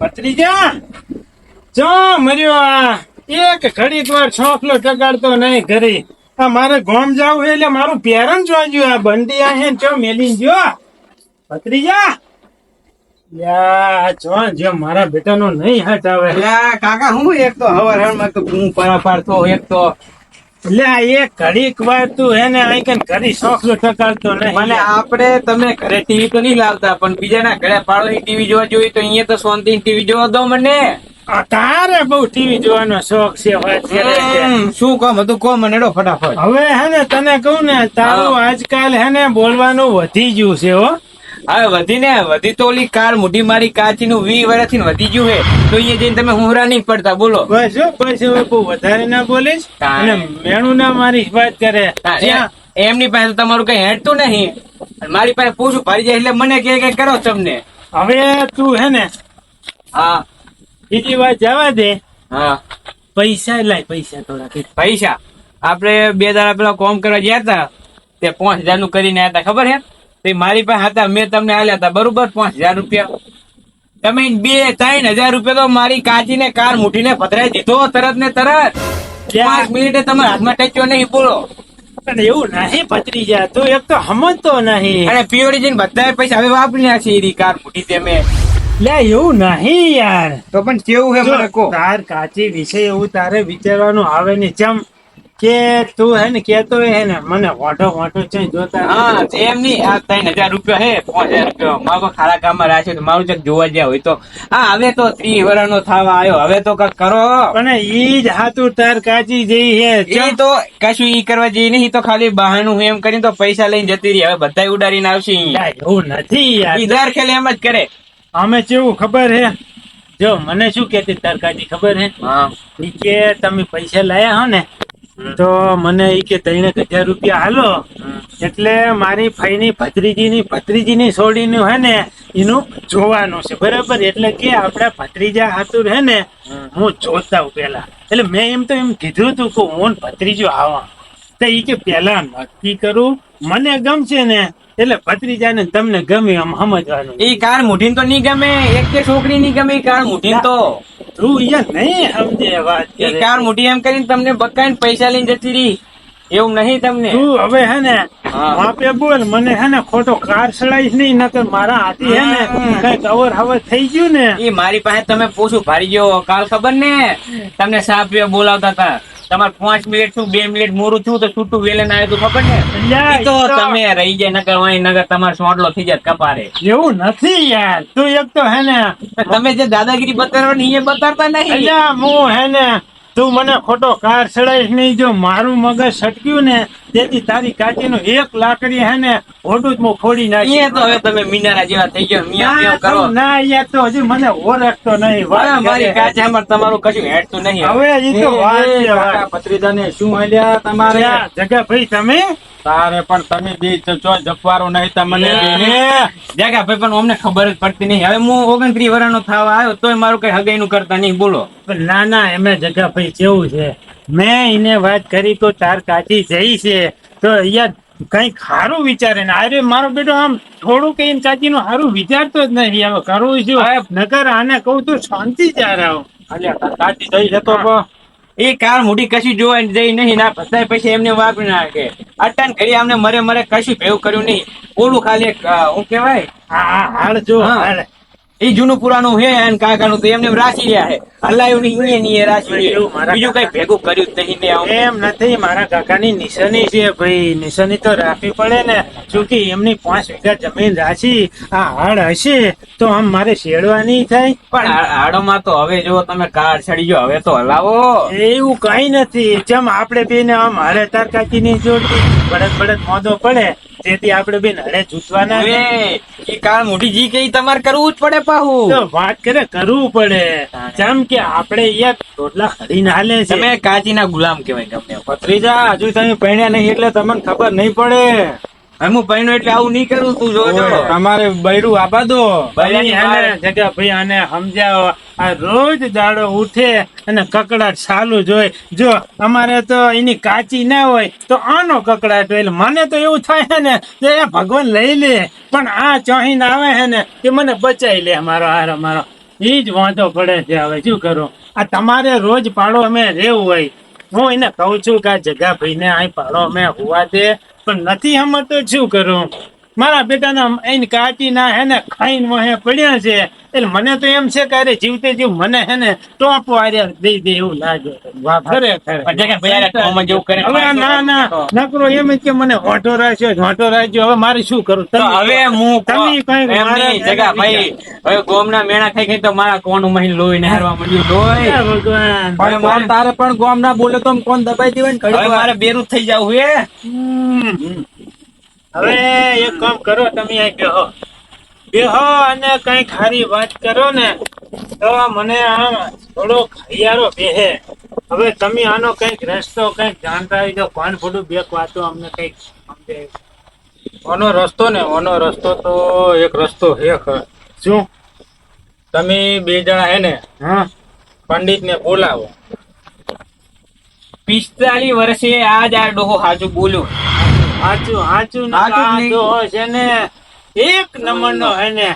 ભત્રીજા ચો મર્યો આ એક ઘડીક વાર છોકલો ટગાડતો નહીં ઘરે આ મારે ગોમ જાવું એટલે મારું પેરન જોજ્યું આ બંડી આ હે ચો મેલી જો ભત્રીજા જો મારા બેટાનો નહીં હટ આવે. કાકા હું એક તો હવાર તો હું પરાપાર એક તો. આ ઘડીક વાર તું એને આઈકન ઘડી શોખ ટગાડતો નહીં. મને આપણે તમે ઘરે ટીવી તો નહીં લાવતા પણ બીજાના ઘરે પાડોશી ટીવી જોવા જોઈએ તો અહીંયા તો શાંતિ ટીવી જોવા દો મને. તારે બહુ ટીવી જોવાનો શોખ છે શું કહો બધું કહો મને એડો ફટાફટ. હવે હે ને તને કહું ને તારું આજકાલ હે ને બોલવાનું વધી ગયું છે હો. હવે વધી ને વધી તો ઓલી કાર મોટી મારી કાચી નું વી વર્ષથી વધી ગયું હે. તો અહીંયા જઈને તમે હુંરા નહીં પડતા બોલો. બસ બસ હવે બહુ વધારે ના બોલીશ. અને મેણું ના મારી વાત કરે. એ- એમની પાસે તમારું કઈ હેડતું નહીં. મારી પાસે પૂછું ભરી જાય એટલે મને કે કઈ કરો તમને. હવે તું હે ને હા. બીજી વાત જવા દે. હા. પૈસા લાય પૈસા થોડા પૈસા. આપણે બે દાડા પેલા કોમ કરવા ગયા હતા. તે પાંચ હજારનું કરીને આવ્યા ખબર હે? તે મારી પાસે હતા મેં તમને આલ્યા હતા. બરોબર પાંચ હજાર રૂપિયા. તમે બે ત્રણ હજાર રૂપિયા તો મારી કાચીને કાર મૂઠીને પધરાઈ દીધો તરત ને તરત. પાંચ મિનિટે તમે હાથમાં ટેચ્યો નહીં બોલો. એવું નહીં પતરી જાય તું એક તો સમજતો નહીં. અને પીઓડી જઈને બધા પૈસા હવે વાપરી નાખી એની કાર મૂઠી તે મેં. લે એવું નહીં યાર. તો પણ કેવું હે મને જો કાચી વિશે એવું તારે વિચારવાનું આવે ને ચમ કે તું હે ને કેતો હે ને મને વાટો વાટો છે જોતા હા એમ નહીં આ ત્રણ હજાર રૂપિયા હે પાંચ હજાર રૂપિયા. મારો ખારા કામમાં રાખ્યો મારું ચક જોવા જ્યાં હોય તો. હા હવે તો ત્રીસ વર્ષનો થવા આવ્યો હવે તો કંઈક કરો. પણ ઈ જ હાથું તાર કાચી જઈ હે એ તો કશું ઈ કરવા જઈ નહીં તો ખાલી બહાનું એમ કરીને તો પૈસા લઈને જતી રહી હવે બધા ઉડાડીને આવશે એવું નથી ઈધાર ખેલે એમ જ કરે. અમે કેવું ખબર હે? જો મને શું કેતી તાર કાચી ખબર હે? હા. કે તમે પૈસા લાયા હો ને તો મને એ કે ત્રણ હજાર રૂપિયા હાલો. એટલે મારી ફઈની ભત્રીજીની ભત્રીજીની છોડીનું હે ને, એનું જોવાનું છે. બરાબર? એટલે કે આપડા ભત્રીજા હાથુર હે ને, હું જોતા હું પેલા એટલે મેં એમ તો એમ કીધું હતું કે હું ભત્રીજો આવા. તો એ કે પેલા નક્કી કરું. મને ગમશે ને એટલે ભત્રીજાને તમને ગમે આમ સમજવાનું. એ કાર મુઠીને તો નહીં ગમે એક કે છોકરી નહીં ગમે કાર મુઠીને તો. તું યાર નહીં સમજે વાત એ કાર. મુઠી એમ કરીને તમને બકાઈને પૈસા લઈને જતી રહી. એવું નહીં તમને. તું હવે હે ને હા. બોલ મને હે ને ખોટો કાર સડાઈશ નહીં નકર મારા હાથી હે ને. કંઈક અવર હવર થઈ ગયું ને. એ મારી પાસે તમે પૂછું ભારી ગયો કાલ ખબર ને? તમને સાપ બોલાવતા હતા. તમારે પાંચ મિનિટ શું બે મિનિટ મોરું થયું તો છૂટું વેલે ના આવ્યું ખબર ને તો તમે રહી જાય નગર વાય નગર તમારે સોટલો થઈ જાય કપારે. એવું નથી યાર તું એક તો હે ને તમે જે દાદાગીરી બતાવવાની એ બતાવતા નહીં. અલ્યા હું હે ને તું મને ખોટો કાર ચડાવીશ નહીં જો મારું મગજ સટક્યું ને તેથી તારી કાચીનું એક લાકડી હે ને ઓડું જ હું ફોડી નાખી. તો હવે તમે મીનારા જેવા થઈ ગયો મિયા મિયા કરો. ના અહીંયા તો હજી મને ઓળખતો નહીં વાત મારી કાચા માં તમારું કશું હેડતું નહીં. હવે એ તો વાત છે. શું હાલ્યા તમારે? અલ્યા, જગાભાઈ તમે? તારે પણ તમે બે જો ચો જપવારો નહીં તમને જગ્યા ભાઈ પણ અમને ખબર જ પડતી નહીં. હવે હું ઓગણત્રીસ વર્ષનો થવા આવ્યો તોય મારું કઈ હગાઈ નું કરતા નહીં. બોલો. ના ના ના એમે જગાભાઈ કેવું છે? મેં એને વાત કરી તો તાર કાચી જઈ છે. તો અહીંયા કઈ ખારું વિચારે ને. અરે મારો બેટો આમ થોડું કઈ ચાચી નું સારું વિચારતો જ નથી હવે કરવું શું? નકર આને કહું તો શાંતિ ચાર આવો. અલ્યા તાર કાચી જઈ જતો એ કાર મોટી કશું જોવા જઈ નહીં. ના ફસાય પૈસા એમને વાપરી નાખે અટન કરી અમને મરે મરે કશું ભેવું કર્યું નહીં. ઓલું ખાલી હું કેવાય હા, હાલ જો હા. એ જૂનું પુરાણું હે અને કાકાનું તો એમને રાખી રહ્યા છે હલાયું નહીં ઈ નહીં એ રાશી રહે. એવું મારા બીજું કઈ ભેગું કર્યું જ નહીં ને એમ નથી મારા કાકાની નિશાની છે ભાઈ નિશાની તો રાખવી પડે ને. ચૂકી એમની પાંચ વીઘા જમીન રાશી આ હાડ હશે તો આમ મારે શેડવાની નહીં થાય. પણ હાડોમાં તો હવે જો તમે કાર ચડી ગયો હવે તો હલાવો. એવું કઈ નથી. જેમ આપણે બેન આમ હારે તાર કાકી ની જોડતી બળદ બળદ મોદો પડે તેથી આપણે બેન હળે જૂતવાના રે એ કાળ મોટી જી કઈ તમારે કરવું જ પડે પાહું. વાત કરે કરવું પડે. જેમ કે આપણે અહીંયા રોટલા ખરીને હાલે છે. તમે કાચીના ગુલામ કહેવાય ગમે. પત્રીજા હજુ તમે પહેણ્યા નહીં એટલે તમને ખબર નહીં પડે. હું પૈણો એટલે આવું નહીં કરું તું જોજો તમારે બૈરું આપા દો. ભાઈ આને સમજાવો. આ રોજ દાડો ઉઠે અને કકડાટ ચાલુ જોઈ જો અમારે તો એની કાચી ના હોય તો આનો કકડાટ હોય મને તો એવું થાય ને કે એ ભગવાન લઈ લે પણ આ ચોહીન આવે છે ને એ મને બચાવી લે મારો હારો મારો. એ જ વાંધો પડે છે હવે શું કરું? આ તમારે રોજ પાડો અમે રહેવું હોય. હું એને કહું છું કે આ જગા ભાઈને અહીં પાડો અમે હોવા દે. પણ નથી સમજતો શું કરું? મારા બેટાના એની કાચી ના હે ને ખાઈને વહે પડ્યા છે. એટલે મને તો એમ છે કે અરે જીવતે જીવ મને હે ને ટોપ વાર્યા દઈ દે એવું લાગે. હવે ના ના નકરો એમ કે મને ઓટો રાખ્યો ઓટો રાખ્યો હવે મારે શું કરું? તો હવે હું તમે કઈ જગા ભાઈ હવે ગોમના મેણા ખાઈ ખાઈ તો મારા કોણ મહી લોહી ને હારવા મળ્યું લોહી. ભગવાન. હવે મારે તારે પણ ગોમ ના બોલે તો કોણ દબાઈ દેવાય ને મારે બેરું થઈ જવું હે. હવે એક કામ કરો તમે અહીં બેહો. બેહો અને કઈ ખારી વાત કરો ને તો મને આમ થોડો ખૈયારો બેહે. હવે તમે આનો કંઈક રસ્તો કંઈક જાણતા હોય તો કોણ ફોડું બે વાતો અમને કંઈક સમજે. ઓનો રસ્તો ને ઓનો રસ્તો તો એક રસ્તો હે શું? તમે બે જણા હે ને હા. પંડિત ને બોલાવો. પિસ્તાલીસ વર્ષે આજ આ ડોહો હાજુ બોલ્યો. હાચું હાચું ને હાચું જ આ છે ને એક નંબરનો હે ને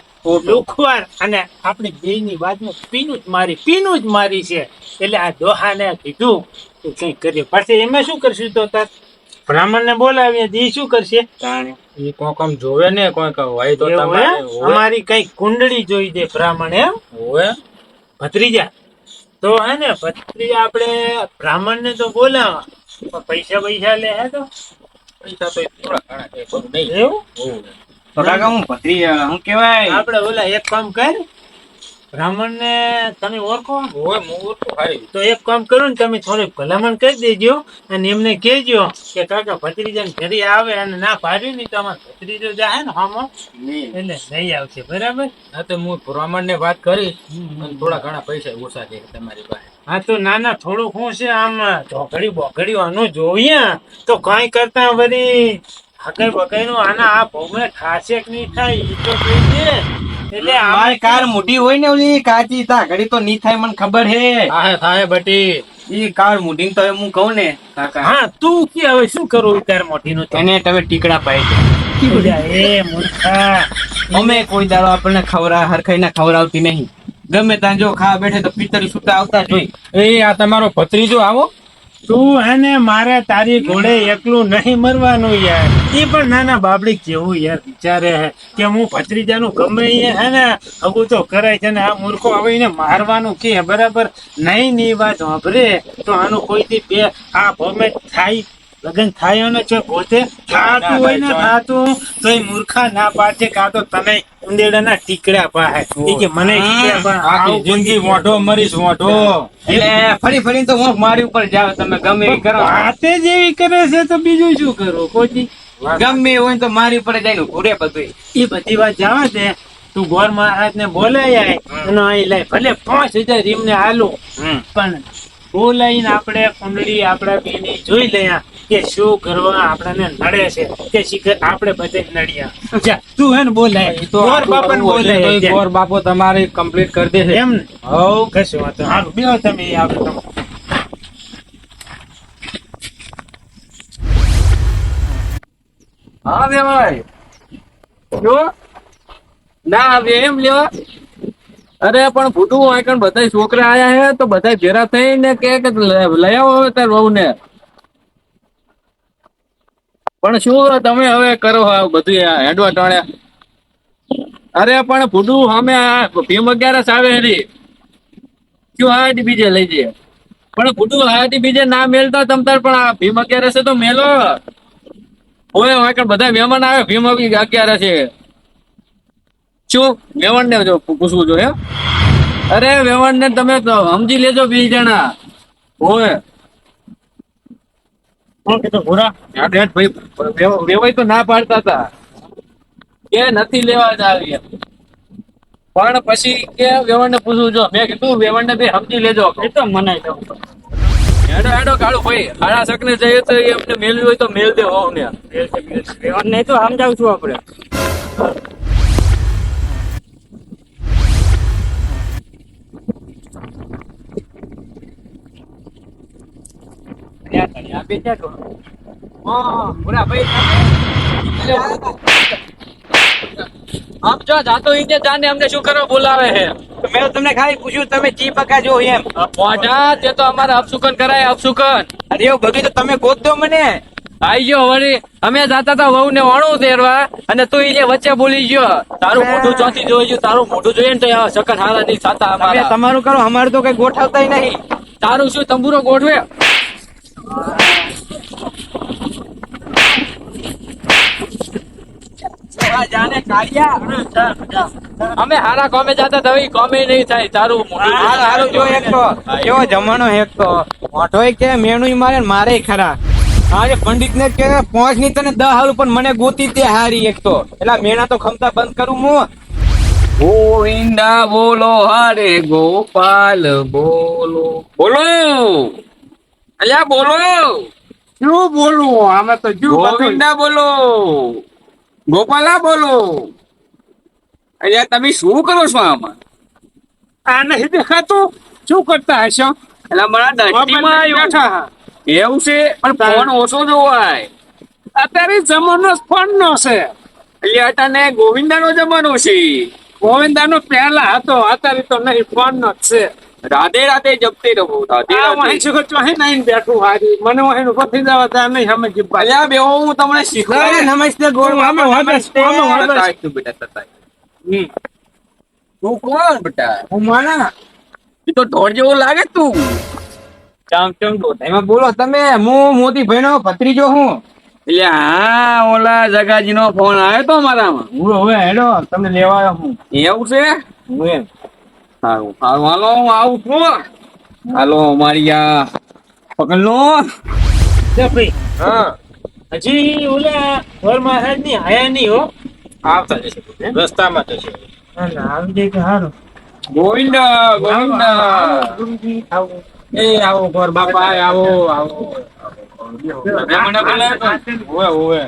દુખવાર અને આપણી બેયની બાજુ પીનું જ મારી પીનું જ મારી છે. એટલે આ દોહાને કીધું કે કઈ કરીએ. પછી એમાં શું કરશું તો તાર? બ્રાહ્મણને બોલાવીએ તો શું કરશે? એ કોક આમ જોવે ને કોઈક હોય તો અમારી કઈ કુંડળી જોઈ દે બ્રાહ્મણ એમ? હોય. ભત્રીજા. તો હે ને ભત્રીજા આપણે બ્રાહ્મણ ને તો બોલાવા. પૈસા પૈસા લે હે તો? પૈસા તો થોડા ઘણા છે બહુ નહીં એવું? તો કાકા હું ભત્રી હું કેવાય આપણે ઓલા એક કામ કર. બ્રાહ્મણ ને તમે ઓળખો. તો એક કામ કરો ને તમે થોડી ભલામણ કરી દેજો અને એમને કહેજો કે કાકા ભત્રીજાને ઘરે આવે અને ના પાડ્યું નહીં તો અમારે ભત્રીજો જાય ને હામો. એટલે નહીં આવશે બરાબર? હા તો હું બ્રાહ્મણ ને વાત કરી અને થોડા ઘણા પૈસા ઓછા છે તમારી પાસે. હા તો ના ના થોડું શું છે આમ ઢોકળી બોકડી આનું જોઈએ. તો કઈ કરતા વળી હકઈ બકઈ નું આના આ ભોગવે ખાશે કે નહીં થાય એ તો જોઈએ એટલે મારી કાર મોટી હોય ને ઓલી કાચી તા ઘડી તો ની થાય મને ખબર હે. હા થાય બટી. ઈ કાર મોટી તો હું કહું ને કાકા. હા તું કે હવે શું કરું કાર મોટી નું એને તમે ટીકડા પાઈ એ મૂર્ખા. અમે કોઈ દાડો આપણને ખવરા હરખાઈ ના ખવડાવતી નહીં. ગમે ત્યાં જો ખા બેઠે તો પિતરી સુતા આવતા જોઈ એ આ તમારો ભત્રીજો આવો. તું હે ને મારે તારી ઘોડે એકલું નહીં મરવાનું યાર. એ પણ નાના બાબડી જેવું યાર વિચારે હે કે હું ભત્રીજાનું ગમે એ હે ને હગું તો કરાય છે ને આ મૂર્ખો હવે એને મારવાનું કે બરાબર? નહીં ની વાત સાંભળે તો આનું કોઈથી બે આ ભમે થાય લગન થાય ને છે પોતે થાતું હોય ને થાતું તો એ મૂર્ખા ના પાડે કાં તો તને ઉંદેડાના ટીકડા પાહે. એ કે મને આખી જિંદગી મોઢો મરીશ મોઢો. એટલે ફરી ફરી તો હું મારી ઉપર જાવ તમે ગમે એ કરો. વાતે જેવી કરે છે તો બીજું શું કરો કોઈ ગમે હોય તો મારી ઉપર જાય ઘોડે બધું એ બધી વાત જવા દે તું ગોર મહારાજ ને બોલાય આય અને અહીં લઈ ભલે પાંચ હજાર રીમ ને હાલો પણ બોલાઈને આપણે કુંડળી આપણા બેની જોઈ લઈએ કે શું કરવા આપણને નડે છે કે શીખર આપણે બધે નડ્યા. જા તું હે ને બોલે તો ગોર બાપાને બોલે. ગોર બાપો તમારે કમ્પ્લીટ કરી દેશે. એમ ને? હવ. કશું વાંધો હારું બેહો તમે આપણે તમે. હા ભાઈ. જો? ના આવે એમ લેવા અરે પણ ફૂટું હોય કારણ બધા છોકરા આયા હે તો બધા ભેરા થઈને કે કે લઈ આવો હવે તાર વહુ ને પણ શું તમે હવે કરો બધું હેડવા ટાણ્યા. અરે, પણ ફૂડું સામે ભીમ અગિયારસ આવે હરી શું હાટી બીજે લઈ જઈએ. પણ ફૂડું હાટી બીજે ના મેલતા તમ તાર, પણ આ ભીમ અગિયારસે તો મેલો. હોય કણ બધા મહેમાન આવે, ભીમ અગિયારસે. શું? વેવણ ને જો પૂછવું જોઈએ. અરે વેવણ ને તમે સમજી લેજો બીજ જણા. ઓય. કોણ કીધું ભૂરા? ડેટ ભાઈ વેવ- તો ના પાડતા હતા. કે નથી લેવા જ આવી પણ પછી કે વેવણ ને પૂછવું જો મેં કીધું વેવણ ને બે સમજી લેજો. એ તો મને હેડો હેડો કાળુ ભાઈ હાડા શકને જઈએ તો એમને મેળવી હોય તો મેલ દે હોવ ને. નહીં તો સમજાવું છું આપણે. આમ જો જાતો ઈ જાને અમને શું કરવા બોલાવે છે? મેં તમને ખાલી પૂછ્યું તમે ચી પકા જો એમ પોઢા તે તો અમારે અપસુકન કરાય અપસુકન અરે એવું બધું તો તમે ગોત મને. આઈ ગયો વળી. અમે જાતા તા વહુ ને વણું તેરવા અને તું ઈ જે વચ્ચે બોલી ગયો. તારું મોઢું ચોથી જોઈ ગયું તારું મોઢું જોઈએ ને તો સકન હારા નહીં સાતા તમે તમારું કરો અમારું તો કઈ ગોઠવતા નહીં. તારું શું તંબુરો ગોઠવે? અમે હારા કોમે જતા તો કોમે નહીં થાય તારું હારું હારું જો એક તો કેવો જમાનો એક તો. મોટો કે મેણું મારે ને મારે ખરા. આજે પંડિત ને કે પહોંચની તને દહ હારું પણ મને ગોતી તે હારી એક તો. એટલે મેણા તો ખમતા બંધ કરું હું. ગોવિંદા બોલો હરે ગોપાલ બોલો. બોલો! અલ્યા બોલો. શું બોલવું અમે તો જો ગોવિંદા બોલો. ગોપાલા બોલો. અલ્યા તમે શું કરો છો આમાં? આ નહીં દેખાતું. શું કરતા હશો? એટલે મારા આવ્યું. એવું છે? પણ ફોન ઓછો જોવાય. અત્યારે જમાનો ફોન નો છે. એટલે અટાને ગોવિંદાનો જમાનો છે. ગોવિંદાનો પહેલા હતો. અત્યારે તો નહીં ફોન નો છે. રાધે રાધે જપતી રહો રાધે રાધે. ચોહી બેઠું હારી મને વાંહીનું થઈ જવા ત્યાં નહીં જીવવા અલ્યા બેહો હું તમને શીખવાડે. નમસ્તે ગોળ આમે નમસ્તે આમે વાગે બેટા તતાય તું કોણ બેટા? હું માના એ તો ઢોર જેવો લાગે તું. ચમ ચમ એમાં બોલો તમે હું મોતી ભાઈનો ભત્રીજો હું. એટલે હા ઓલા જગાજી નો ફોન આવ્યો તો મારામાં. હું હવે હેડો તમને લેવા આવ્યો હું. એવું છે? હું એમ. સારું. સારું હાલો હું આવું છું હાલો મારી આ પકડ લો ભાઈ હા. હજી ઓલા વર મહારાજની હયા નહીં હો. આવતા જશે રસ્તામાં જશે આવી જાય કે હારું. ગોવિંદા ગોવિંદા. એ આવો ઘર બાપા આવો આવો. મને બોલાવ્યો ઓવે ઓવે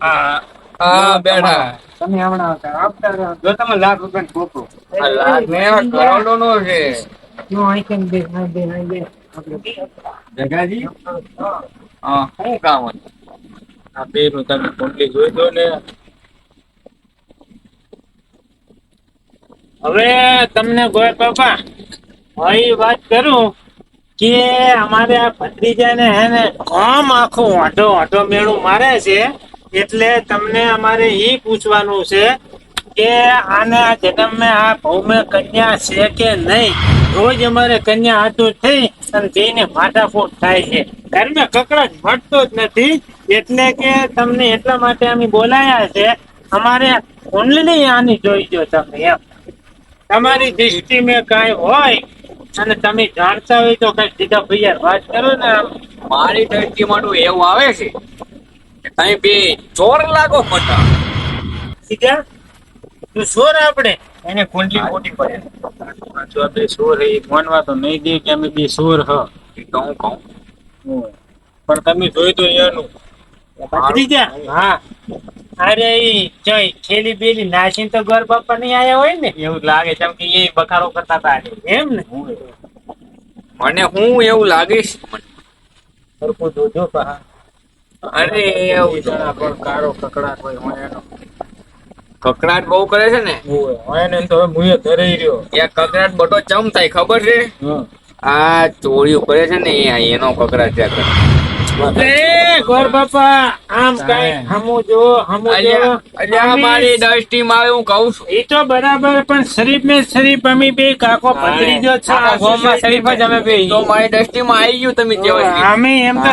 આ આ બેઠા. તમે હમણાં આવતા આવતા જો તમે લાખ રૂપિયા ખોટું. લાખ ને કરોડો નો છે. જો અહીં કેમ બે અહીં બે અહીં બે. જગાજી? હા. શું કામ હતું? આ બે નું તમે કુંડલી જોઈ દો ને. હવે તમને ગોય બાપા અહીં વાત કરું કે અમારે આ ભત્રીજાને હે ને આમ આખું વાંઢો વાંઢો મેળું મારે છે. એટલે તમને અમારે એ પૂછવાનું છે કે આને જન્મે આ ભૌમે કન્યા છે કે નહીં? રોજ અમારે કન્યા હાથું થઈ અને જઈને માથાફૂટ થાય છે. ઘરમાં કકડાટ મળતો જ નથી. એટલે કે તમને એટલા માટે અમે બોલાયા છે. અમારે ઓનલી આની જોઈ જો તમે એમ. તમારી દૃષ્ટિ મેં કાંઈ હોય અને તમે જાણતા હોય તો કઈ સીધા ભૈયા વાત કરો ને મારી દ્રષ્ટિમાં એવું આવે છે તમે બે ચોર લાગો મોટા. સીધા તું સોર આપણે એને કુંડલી મોટી પડે. જો બે સોર હે માનવા તો નહીં દે કે અમે બે સોર હ એ તો હું કહું. પણ તમે જોઈ તો એનું. ભત્રીજા હા. અરે જોઈ ખેલી બેલી નાસી તો ઘર બાપા નહીં આયા હોય ને એવું લાગે છે કે એ બકારો કરતા હતા. એમ ને? મને હું એવું લાગીશ. મને. સરખું જોજો પા અરે એવું જરા પણ કારો કકડાટ હોય હું એનો. કકડાટ બહુ કરે છે ને? હોય ને તો હવે મુએ ધરાઈ રહ્યો. ત્યાં કકડાટ બટો ચમ થાય ખબર છે? આ ચોરીઓ કરે છે ને એનો કકડાટ ત્યાં કરે ગોર બાપા આમ કઈ હમું જો હમું જો. અલ્યા અલ્યા મારી દ્રષ્ટિમાં એવું કહું છું. એ તો બરાબર પણ શરીફ ને શરીફ અમે બે કાકો ભત્રીજો છે. આખા ગામમાં શરીફ જ અમે બે. તો મારી દ્રષ્ટિમાં આવી ગયું તમે કહેવાય અમે એમ તો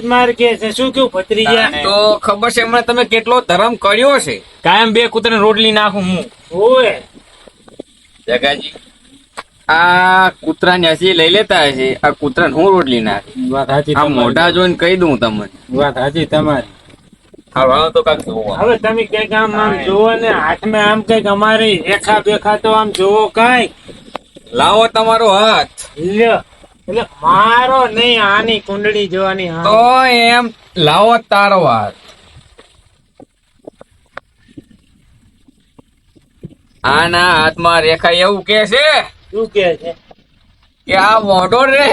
જ માર્ગે છે. શું કેવું ભત્રીજા તો ખબર છે હમણાં તમે કેટલો ધર્મ કર્યો છે? કાયમ બે કૂતરાને રોટલી નાખું હું. ઓય. જગાજી. આ કૂતરાને હસી લઈ લેતા હશે. આ કૂતરાને હું રોટલી નાખી? વાત સાચી આ મોઢા જોઈને કહી દઉં તમને. વાત સાચી તમારી. હવે તમે કંઈક આમ આમ જોવો ને હાથમાં આમ કંઈક અમારી રેખા બેખા તો આમ જોવો કઈ? લાવો તમારો હાથ. એટલે મારો નહીં આની કુંડળી જોવાની. તો એમ લાવો તારો હાથ. આના હાથમાં રેખા એવું કે છે? શું કે છે? કે આ મોઢો રે.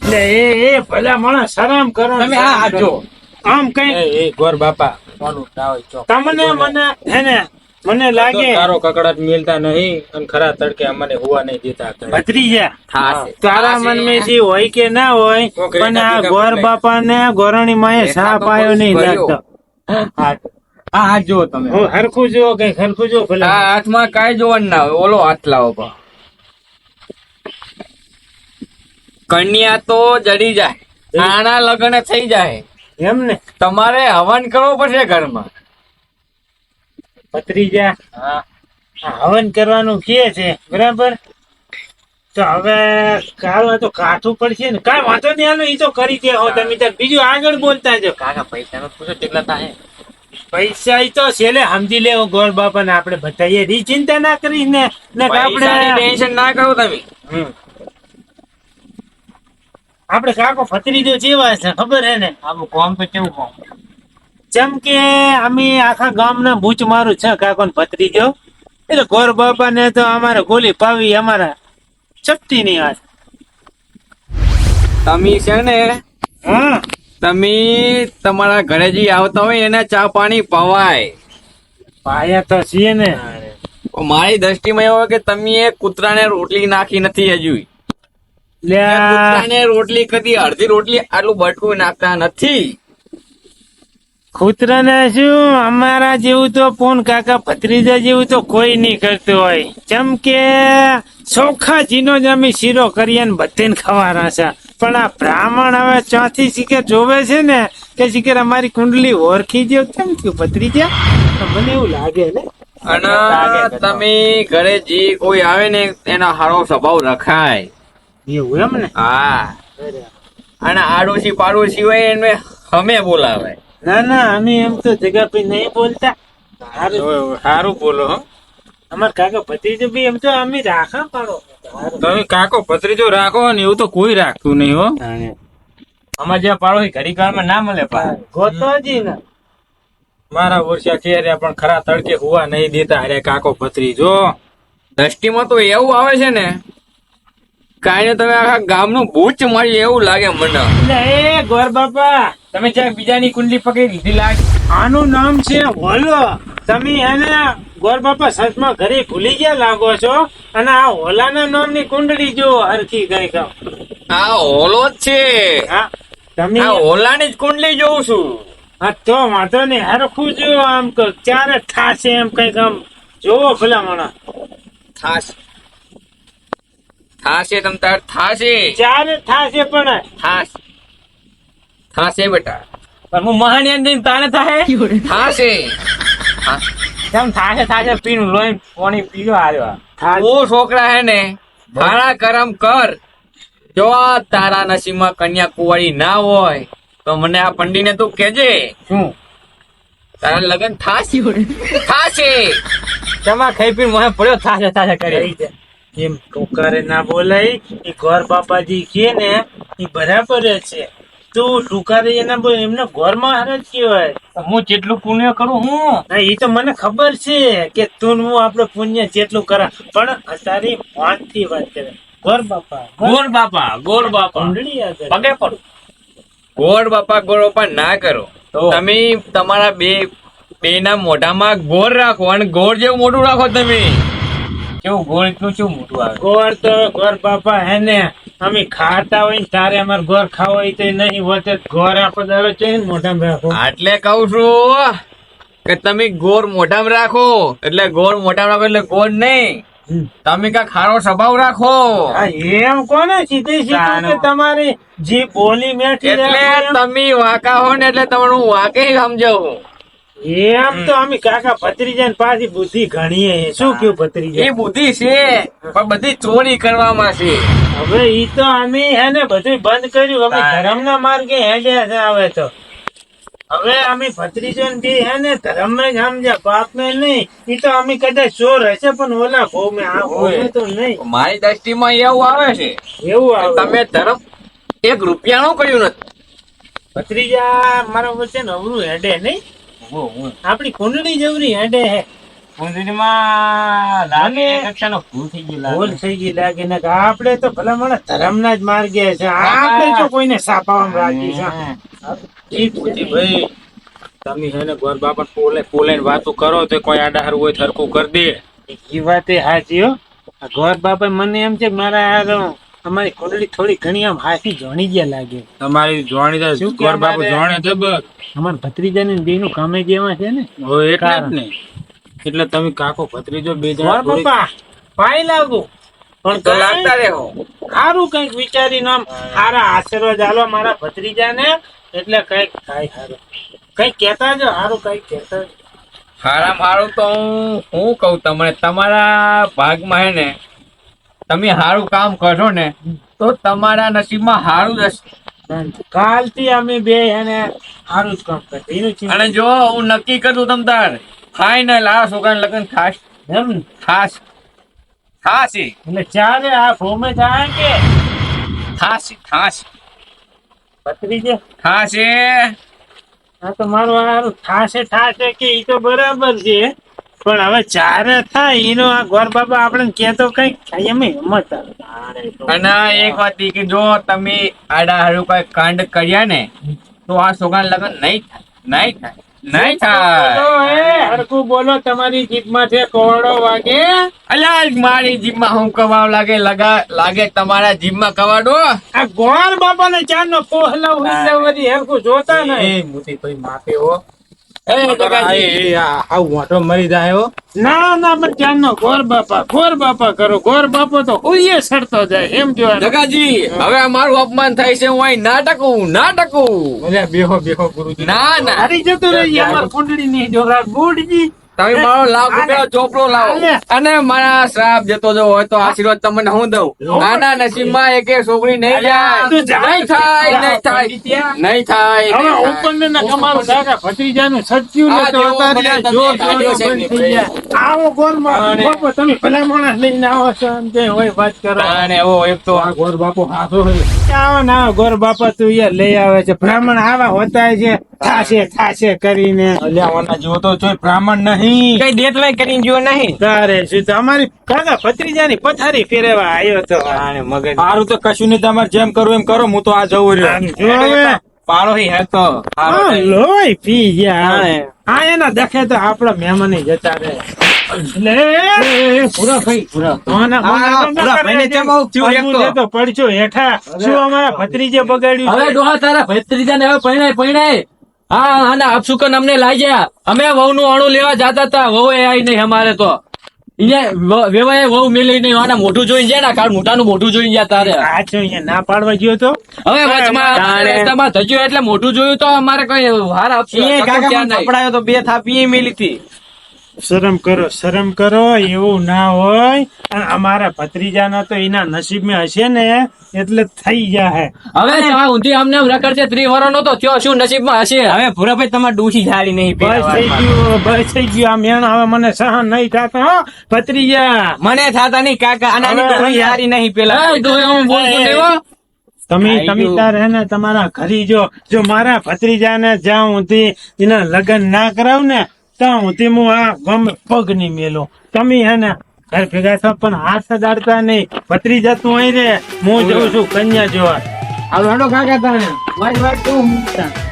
એટલે એ એ ભલા માણસ શરમ કરો તમે આ હાથ આમ કઈ એ ગોર બાપા કોનું તમને મને હે ને મને લાગે તારો કકડાટ મિલતા નહીં અને ખરા તડકે અમને હુવા નહીં દેતા. ભત્રીજા તારા મન મે જે હોય કે ના હોય પણ આ ગોર બાપા ને ગોરણી માએ સાપ આવ્યો નહીં લાગતો. આ હાથ જુઓ તમે. હું હરખું જો કઈ હરખું જો આ ભલા હાથમાં કાંઈ જોવાનું ના હોય. ઓલો હાથ લાવો પા કન્યા તો જડી જાય આના લગ્ન થઈ જાય. એમ ને? તમારે હવન કરવો પડશે ઘરમાં. ભત્રીજા? હવન કરવાનું કે છે બરાબર? તો હવે કાલ તો કાઠું પડશે ને. કાંઈ વાંધો નહીં આનો ઈ તો કરી દે તમે તાર બીજું આગળ બોલતા જો કાકા પૈસા નો પૂછો કેટલા થાય? પૈસા ઈ તો છેલ્લે સમજી લેવો ગોળ બાપા ને આપડે બતાવીએ ઈ ચિંતા ના કરી ને આપડે આપણે ટેન્શન ના કરો તમે. હમ. આપણે કાકો ફતરીજો જેવા છે ખબર હે ને? આનું કોમ તો કેવું કોમ? જેમ કે અમે આખા ગામના બૂચ મારું છે કાકો ને ભત્રીજો. એટલે ગોર બાપા ને તો અમારે ગોલી પાવી અમારા ચપટી ની વાત તમે છે ને હા. તમે તમારા ઘરે જે આવતા હોય એને ચા પાણી પવાય. પાયા તો છીએ ને. મારી દ્રષ્ટિમાં એવો કે તમે એ કૂતરાને રોટલી નાખી નથી હજુ. રોટલી કદી અડધી રોટલી આટલું બટકું નાખતા નથી. કૂતરાને શું? અમારા જેવું તો પૂન કાકા ભત્રીજા જેવું તો કોઈ નહીં કરતું હોય. જેમ કે ચોખા જીનો જ અમે શીરો કરીએ ને બધે ખવાના છે. પણ આ બ્રાહ્મણ હવે ચોથી શિખર જોવે છે ને કે શિખર અમારી કુંડલી ઓળખી જેવ કેમ થયું ભત્રીજા? મને એવું લાગે ને. અને તમે ઘરે જે કોઈ આવે ને એનો સારો સ્વભાવ રખાય. એવું એમ ને? હા. અને આડોશી પાડોશી હોય એને અમે બોલાવે. ના ના અમે એમ તો જગા પે નહીં બોલતા. સારું બોલો અમાર કાકો ભત્રીજો બી એમ તો અમે રાખા પાડો. તમે કાકો ભત્રીજો રાખો ને એવું તો કોઈ રાખતું નહીં હો. અમાર જ્યાં પાડો ઘડી કાળમાં ના મળે પા ગોતોજી ને મારા વર્ષા છે પણ ખરા તડકે હુવા નહીં દેતા અરે કાકો ભત્રીજો. દ્રષ્ટિમાં તો એવું આવે છે ને કાંઈ તમે આખા ગામનું ભૂચ મળી એવું લાગે મને. એ ગોર બાપા તમે જ્યાં બીજાની કુંડલી પકડી લીધી લાગે આનું નામ છે હોલો. તમે એને ગોર બાપા સચમાં ઘરે ભૂલી ગયા લાગો છો? અને આ હોલાના નામની કુંડળી જો હરખી ગઈ કહો આ હોલો જ છે. હા તમે આ હોલાની જ કુંડલી જોઉં છું. હા તો વાંધો નહીં હરખું જો આમ ચારે થાશે એમ કંઈક આમ જોવો ભલા મને થાશ થાશે તમ તાર થાશે. ચાર થાશે પણ. થાશ. થાશે બેટા. પણ હું મહાનિયન જઈને તારે થાય થાશે. કેમ થાશે થાશે પીનું લોહી પાણી પીજો આવ્યો? ઓ છોકરા હે ને મારા કરમ કર. જો આ તારા નસીબમાં કન્યા કુંવારી ના હોય તો મને આ પંડીને તું કેજે. શું? તારા લગ્ન થાશે. થાશે. તમા ખાઈ પીને મને પડ્યો? થાશે થાશે કરી. રહી જાય. એમ ટોકારે ના બોલાય એ ઘર બાપાજી કે ને એ બરાબર છે. તું ટુકારે એના બોલ એમને ઘરમાં હાર જ કહેવાય. હું જેટલું પુણ્ય કરું હું? એ તો મને ખબર છે કે તું હું આપણે પુણ્ય જેટલું કરા પણ તારી થી વાત કરે. ગોર બાપા ગોર ગોળ બાપા ગોર બાપા. પગે પડું. ગોળ બાપા ગોળ બાપા ના કરો. તો? તમે તમારા બે બે ના મોઢામાં ગોળ રાખો અને ગોળ જેવું મોઢું રાખો તમે. કેવું ગોળ એટલું શું મોટું આવે? ગોળ તો ગોર બાપા હે ને અમે ખાતા હોય ને તારે અમારે ગોર ખાવો હોય તો નહીં હોતે ગોર આપો દાડો છે ને મોઢામાં રાખો. એટલે કઉ છું કે તમે ગોળ મોઢામાં રાખો એટલે ગોળ મોઢામાં રાખો એટલે ગોળ નહીં. તમે કા ખારો સ્વભાવ રાખો. એમ કોને સીધી સીધું કે તમારી જે બોલી મેઠી એટલે તમે વાંકા હો ને એટલે તમારું વાંકે સમજાવું. એમ તો અમે કાકા ભત્રીજા પાછી બુદ્ધિ ગણીએ શું કયું એ બુદ્ધિ છે પણ બધી ચોરી કરવામાં છે. હવે ઈ તો અમે હે ને બધું બંધ કર્યું. અમે ધર્મ ના માર્ગે હેડ્યા છે હવે તો. હવે અમે ભત્રીજો ને બી હે ને ધર્મ ને જ સમજ્યા. પાપ ને નહીં. ઈ તો અમે કદાચ ચોર હશે પણ ઓલા ભોમે આ ભોમે તો નહીં. મારી દ્રષ્ટિમાં એવું આવે છે. એવું આવે. તમે ધર્મ એક રૂપિયાનું કર્યું નથી. ભત્રીજા મારા વચ્ચે નવરું હેડે નહીં. આપણી કુંડળી જેવડી હેડે હે. કુંડળીમાં લાગે કક્ષાનો ભૂલ થઈ ગઈ લાગે. ભૂલ થઈ ગઈ લાગે ને કે આપણે તો ભલા મને ધર્મના જ માર્ગે છે. આપણે તો કોઈને સાપાવામાં રાખી છે. એ પૂછી ભાઈ. તમે હે ને ગોર બાપા પોલે પોલે વાતો કરો તો કોઈ આડા હારું હોય થરકું કરી દે. એ વાત એ હાચી હો. આ ગોર બાપા મને એમ છે મારા હારો અમારી કુંડળી થોડી ઘણી આમ હાથી જોણી ગયા લાગે. તમારી જોણી શું બાપુ જોણે છે બસ. અમારા ભત્રીજાની બે નું કામે જેવા છે ને. એટલે જ ને. એટલે તમે કાકો ભત્રીજો બે જણા પપ્પા પાઈ લાગુ. પણ તો લાગતા રહેવો સારું કંઈક વિચારીને આમ સારા આશીર્વાદ આલો મારા ભત્રીજાને. એટલે કંઈક થાય સારું કંઈક કેતા જો સારું કંઈક કેતા સારા મારું તો હું હું કહું તમને તમારા ભાગમાં હે ને તમે સારું કામ કરો ને તો તમારા નસીબમાં સારું જશે કાલથી અમે બે એને સારું જ કામ કરીએ અને જો હું નક્કી કરું તમ તાર ફાઈનલ આ છોકરાને લગ્ન ખાસ એમ? ખાસ. ખાસી. એટલે ચાલે આ ફોમે થાય કે? ખાસી ખાસ. છે ખાસી. આ તો મારું હારું ખાસે ઠાસે કે એ તો બરાબર છે. પણ હવે ચારે થાય એનો આ ગોર બાબા આપણે કેતો કઈ એમ હિંમત અને એક વાત કે જો તમે આડા હારું કઈ કાંડ કર્યા ને તો આ છોકરાને લગ્ન નહીં નહીં નહીં થાય. હરખું બોલો તમારી જીભમાં છે કોળો વાગે. અલ્યા મારી જીભમાં હું કવાવ લાગે લગા લાગે તમારા જીભમાં કવાડો? આ ગોર બાપા ને ચાર નો. વળી હરખું જોતા એ નહીં. મોટી ભાઈ માપે હો. મરી બાપા કરો ગોર બાપો તો ઉઈએ સરતો જાય એમ જો જગાજી હવે મારું અપમાન થાય છે હું અહીં ના ટકું ના બેહો બેહો ગુરુજી ના ના હારી જતો રહી અમાર કુંડળી ની જોરા બુડજી તમે મારો લાભ રૂપિયા ચોપડો લાવો. અને મારા શ્રાપ જતો જો હોય તો આશીર્વાદ તમને હું દઉં. નાના નસીબમાં એક છોકરી નહીં જાય. નહીં થાય નહીં થાય. નહીં થાય હવે ઉપર ને ભત્રીજાનું સચ્યું ને તો અત્યારે જો જો. આવો ગોરમાં બાપો તમે ભલા માણસ લઈને આવો છો એમ કે હોય વાત કરો. અને એવો એક તો આ ગોર બાપો હાથો હોય. આવો ના ગોર બાપા તું યાર લઈ આવે છે. બ્રાહ્મણ આવા હોતા છે. થાશે થાશે કરીને. અલ્યા ઓના જેવો તો બ્રાહ્મણ નહીં. કઈ દેતવાય કરીને જો નહીં. તારે શું તો અમારી કાકા ભત્રીજાની પથારી ફેરવા આવ્યો તો. મગજ મારું તો કશું નહીં તમારે જેમ કરવું એમ કરો હું તો આ જવું રહ્યો. જો હવે. પાડો હી હેતો. હા, લોહી પી ગયા. હા. હા એના દેખે તો આપડા મહેમાન જતા રહે. ભત્રીજે બગાડ્યું હવે? ડોહા તારા ભત્રીજાને હવે પરણાય પરણાય. હા અને અપસુકન અમને લાગ્યા અમે વહુ નું અણુ લેવા જતા હતા. વહુ એ આવી નહીં અમારે તો. વેવાય વહુ મેલી નહીં આના મોઢું જોઈ જાય ને કાળ મોઢાનું મોઢું જોઈ ગયા તારે. અહીંયા ના પાડવા ગયો તો. હવે વચમાં થયું એટલે મોઢું જોયું તો અમારે કઈ આપશે. તો બે થાપી મેલી હતી. શરમ કરો શરમ કરો એવું ના હોય. અને અમારા ભત્રીજાના તો એના નસીબમાં હશે ને એટલે થઈ જાય હવે ઊંધી આમને આમ રખડ છે ત્રિવરણનો તો થયો શું નસીબમાં હશે? હવે ભૂરાભાઈ તમારે ડૂસી જાળી નહીં બસ થઈ ગયું બસ થઈ ગયું આ મેણ હવે મને સહન નહીં થતા હો ભત્રીજા. મને થાતા નહીં કાકા અને આની હારી નહીં પેલા એ ડોહે હું બોલતો નહીં હો. તમે તમે તારે ને તમારા ઘરી જો જો મારા ભત્રીજાને જ્યાં હું એના લગ્ન ના કરાવ ને ત્યાં હું હું આ ગમે પગ નહીં મેલો. તમે હે ને ઘર ભેગા થો પણ હાથ દાડતા નહીં. પતરી જતું અહીં રે હું જઉં છું કન્યા જોવા હાલો, હેડો કાકા તાણે. મારી વાત કહું